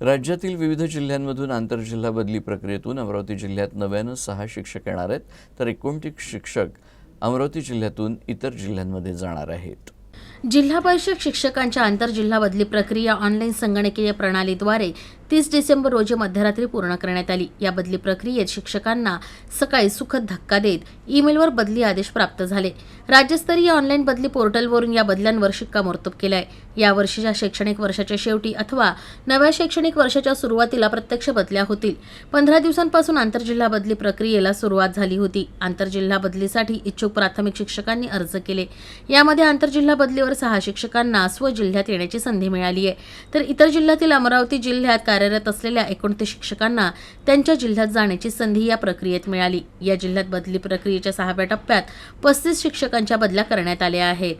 राज्यातील विविध जिल्ह्यांमधून आंतरजिल्हा बदली प्रक्रियेतून अमरावती जिल्ह्यात नव्यानं सहा शिक्षक येणार आहेत तर एकोणतीस शिक्षक अमरावती जिल्ह्यातून इतर जिल्ह्यांमध्ये जाणार आहेत. जिल्हा परिषद शिक्षकांच्या आंतरजिल्हा बदली प्रक्रिया ऑनलाईन संगणकीय प्रणालीद्वारे तीस डिसेंबर रोजी मध्यरात्री पूर्ण करण्यात आली. या बदली प्रक्रियेत शिक्षकांना सकाळी सुखद धक्का देत ईमेलवर बदली आदेश प्राप्त झाले. राज्यस्तरीय ऑनलाईन बदली पोर्टलवरून या बदल्यांवर शिक्कामोर्तब केलाय. या वर्षीच्या शैक्षणिक वर्षाच्या शेवटी अथवा नव्या शैक्षणिक वर्षाच्या सुरुवातीला प्रत्यक्ष बदल्या होतील. पंधरा दिवसांपासून आंतरजिल्हा बदली प्रक्रियेला सुरुवात झाली होती. आंतरजिल्हा बदलीसाठी इच्छुक प्राथमिक शिक्षकांनी अर्ज केले. यामध्ये आंतरजिल्हा बदली बदलीवर सहा शिक्षकांना स्वजिल्ह्यात येण्याची संधी मिळाली आहे. तर इतर जिल्ह्यातील अमरावती जिल्ह्यात कार्यरत असलेल्या एकोणतीस शिक्षकांना त्यांच्या जिल्ह्यात जाण्याची संधी या प्रक्रियेत मिळाली. या जिल्ह्यात बदली प्रक्रियेच्या सहाव्या टप्प्यात पस्तीस शिक्षकांच्या बदल्या करण्यात आल्या आहेत.